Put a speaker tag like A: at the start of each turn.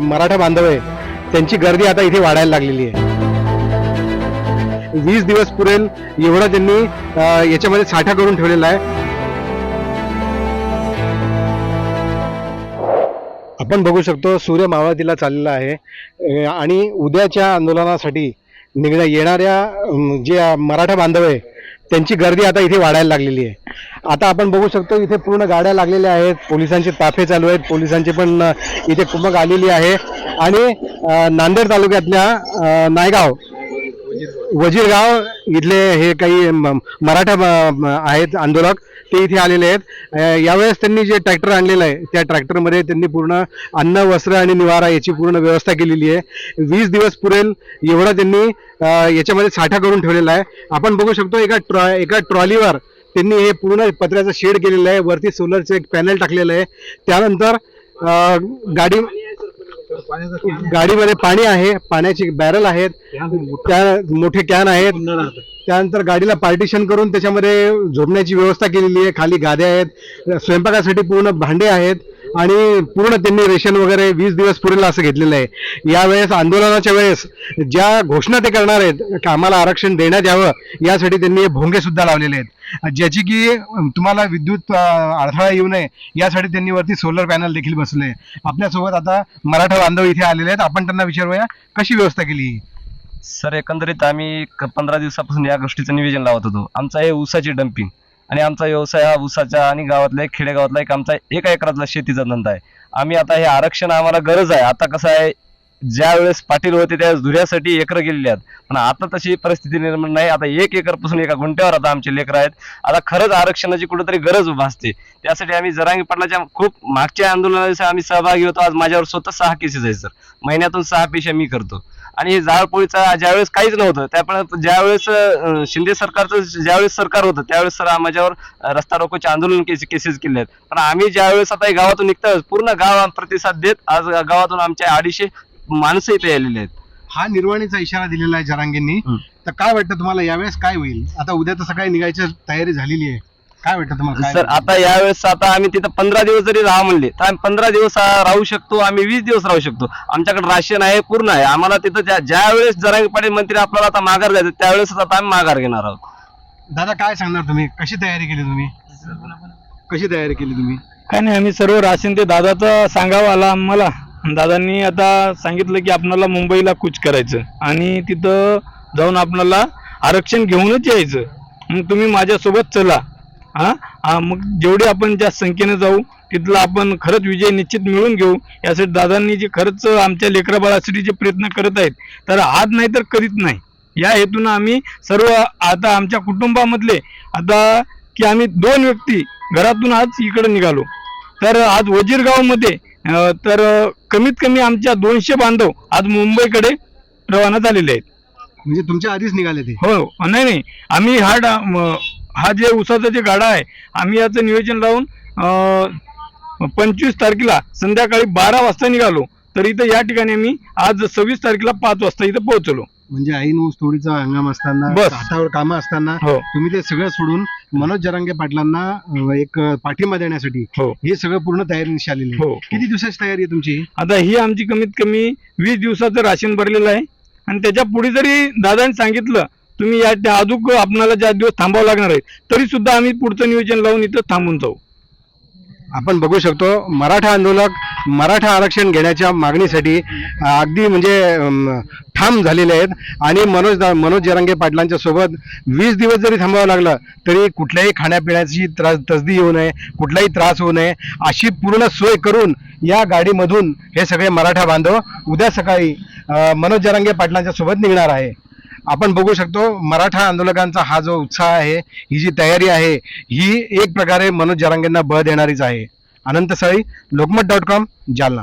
A: मराठा बांधव आहे त्यांची गर्दी आता इथे वाढायला लागलेली आहे. वीस दिवस पुरेल एवढा त्यांनी याच्यामध्ये साठा करून ठेवलेला आहे. आपण बघू शकतो सूर्य मावळतीला चाललेला आहे. आणि उद्याच्या आंदोलनासाठी निघण्या येणाऱ्या जे मराठा बांधव आहे त्यांची गर्दी आता इथे वाढायला लागलेली आहे. आता आपण बघू शकतो इथे पूर्ण गाड्या लागलेल्या आहेत. पोलिसांचे ताफे चालू आहेत. पोलिसांचे पण इथे कुमक आलेली आहे. आणि नांदेड तालुक्यातल्या नायगाव वजीरगाव इथले हे काही मराठा आहेत आंदोलक. ते इथे आलेले आहेत. यावेळेस त्यांनी जे ट्रॅक्टर आणलेलं आहे त्या ट्रॅक्टरमध्ये त्यांनी पूर्ण अन्न वस्त्र आणि निवारा याची पूर्ण व्यवस्था केलेली आहे. वीस दिवस पुरेल एवढा त्यांनी याच्यामध्ये साठा करून ठेवलेला आहे. आपण बघू शकतो एका ट्रॉ एका ट्रॉलीवर त्यांनी हे पूर्ण पत्र्याचं शेड केलेलं आहे. वरती सोलरचं एक पॅनल टाकलेलं आहे. त्यानंतर गाडी गाडीमध्ये पाणी आहे पाण्याची बॅरल आहेत त्या मोठे कॅन आहेत. त्यानंतर गाडीला पार्टिशन करून त्याच्यामध्ये झोपण्याची व्यवस्था केलेली आहे खाली गाद्या आहेत स्वयंपाकासाठी पूर्ण भांडे आहेत. आणि पूर्ण त्यांनी रेशन वगैरे वीस दिवस पुरेल असं घेतलेलं आहे. यावेळेस आंदोलनाच्या वेळेस ज्या घोषणा ते करणार आहेत आम्हाला आरक्षण देण्यात यावं यासाठी त्यांनी भोंगे सुद्धा लावलेले आहेत. ज्याची की तुम्हाला विद्युत अडथळा येऊ नये यासाठी त्यांनी वरती सोलर पॅनल देखील बसले आपल्यासोबत आता मराठा बांधव इथे आलेले आहेत. आपण त्यांना विचारूया कशी व्यवस्था केली
B: सर एकंदरीत आम्ही पंधरा दिवसापासून या गोष्टीचं नियोजन लावत होतो. आमचा हे ऊसाची डम्पिंग आणि आमचा व्यवसाय हा ऊसाचा आणि गावातला एक खेडेगावातला एक आमचा एका एकरातला शेतीचा धंदा आहे. आम्ही आता हे आरक्षण आम्हाला गरज आहे. आता कसं आहे ज्या वेळेस पाटील होते त्यावेळेस धुऱ्यासाठी एकरं गेलेली आहेत. पण आता तशी परिस्थिती निर्माण नाही. आता एक एकरपासून एका गुंठ्यावर आता आमचे लेकर आहेत. आता खरंच आरक्षणाची कुठेतरी गरज भासते त्यासाठी आम्ही जरांगी पाटलाच्या खूप मागच्या आंदोलनाचा आम्ही सहभागी होतो. आज माझ्यावर स्वतः सहा केसेस आहे सर महिन्यातून सहा पेशा मी करतो. आणि हे जाळपोळीचा ज्यावेळेस काहीच नव्हतं त्यापण ज्यावेळेस शिंदे सरकारचं ज्यावेळेस सरकार होतं त्यावेळेस सर माझ्यावर रस्ता रोकोचे आंदोलन केस केसेस केले आहेत. पण आम्ही ज्यावेळेस आता गावातून निघतो पूर्ण गाव प्रतिसाद देत आज गावातून आमच्या अडीचशे माणसं इथे आलेली आहेत.
A: हा निर्वाणीचा इशारा दिलेला आहे जरांगेंनी. तर काय वाटतं तुम्हाला यावेळेस काय होईल? आता उद्या तर सकाळी निघायची तयारी झालेली आहे. काय वाटतं तुम्हाला काय
B: सर आता यावेळेस आता आम्ही तिथं पंधरा दिवस जरी राहा म्हणले तर आम्ही पंधरा दिवस राहू शकतो आम्ही वीस दिवस राहू शकतो. आमच्याकडे राशन आहे पूर्ण आहे. आम्हाला तिथं ज्या ज्या वेळेस जरांगी पाटील मंत्री आपल्याला आता माघार जायचं त्यावेळेस आता आम्ही माघार घेणार आहोत.
A: दादा काय सांगणार तुम्ही? कशी तयारी केली तुम्ही? कशी तयारी केली तुम्ही?
C: काय नाही आम्ही सर्व राशन ते दादाचं सांगावं आला आम्हाला. दादांनी आता सांगितलं की आपणाला मुंबईला कूच करायचं आणि तिथं जाऊन आपणाला आरक्षण घेऊनच यायचं. मग तुम्ही माझ्यासोबत चला. हा? मग जेवढे आपण जास्त संख्येने जाऊ तिथला आपण खरंच विजय निश्चित मिळून घेऊ. यासाठी दादांनी जे खरंच आमच्या लेकराबाळासाठी जे प्रयत्न करत आहेत तर आज नाही तर करीत नाही. या हेतून आम्ही सर्व आता आमच्या कुटुंबामधले आता की आम्ही दोन व्यक्ती घरातून आज इकडे निघालो. तर आज वजीरगावमध्ये तर कमीत कमी आमच्या दोनशे बांधव आज मुंबईकडे रवाना झालेले आहेत.
A: म्हणजे तुमच्या आधीच निघाले ते?
C: हो नाही नाही. आम्ही हा डा हा जे उसाचा जे गाडा आहे आम्ही याचं नियोजन लावून पंचवीस तारखेला संध्याकाळी बारा वाजता निघालो. तर इथं या ठिकाणी आम्ही आज सव्वीस तारखेला पाच वाजता इथं पोहोचलो.
A: म्हणजे ऐन ऊस तोडीचा हंगाम असताना
C: बस.
A: हातावर कामं असताना
C: हो.
A: तुम्ही ते सगळं सोडून मनोज जरांगे पाटलांना अं, एक पाठिंबा देण्यासाठी
C: हो.
A: हे सगळं पूर्ण तयारी आलेली आहे
C: हो.
A: किती दिवसाची तयारी आहे तुमची?
C: आता ही आमची कमीत कमी वीस दिवसाचं राशन भरलेलं आहे. आणि त्याच्या पुढे जरी दादांनी सांगितलं तुम्ही या त्या अजून आपणाला ज्या दिवस थांबावं लागणार आहे तरी सुद्धा आम्ही पुढचं नियोजन लावून इथं थांबून जाऊ.
A: आपण बघू शकतो मराठा आंदोलक मराठा आरक्षण घेण्याच्या मागणीसाठी अगदी म्हणजे ठाम झालेले आहेत. आणि मनोज दा- मनोज जरांगे पाटलांच्या सोबत वीस दिवस जरी थांबावं लागलं तरी कुठल्याही खाण्यापिण्याची त्रास तसदी येऊ नये कुठलाही त्रास होऊ नये. अशी पूर्ण सोय करून या गाडीमधून हे सगळे मराठा बांधव उद्या सकाळी मनोज जरांगे पाटलांच्या सोबत निघणार आहे. आपण बघू शकतो मराठा आंदोलकांचा हा जो उत्साह आहे ही जी तयारी आहे ही एक प्रकारे मनोज जरांगेंना बळ देणारीच आहे. Anant Sali Lokmat dot com Jalna.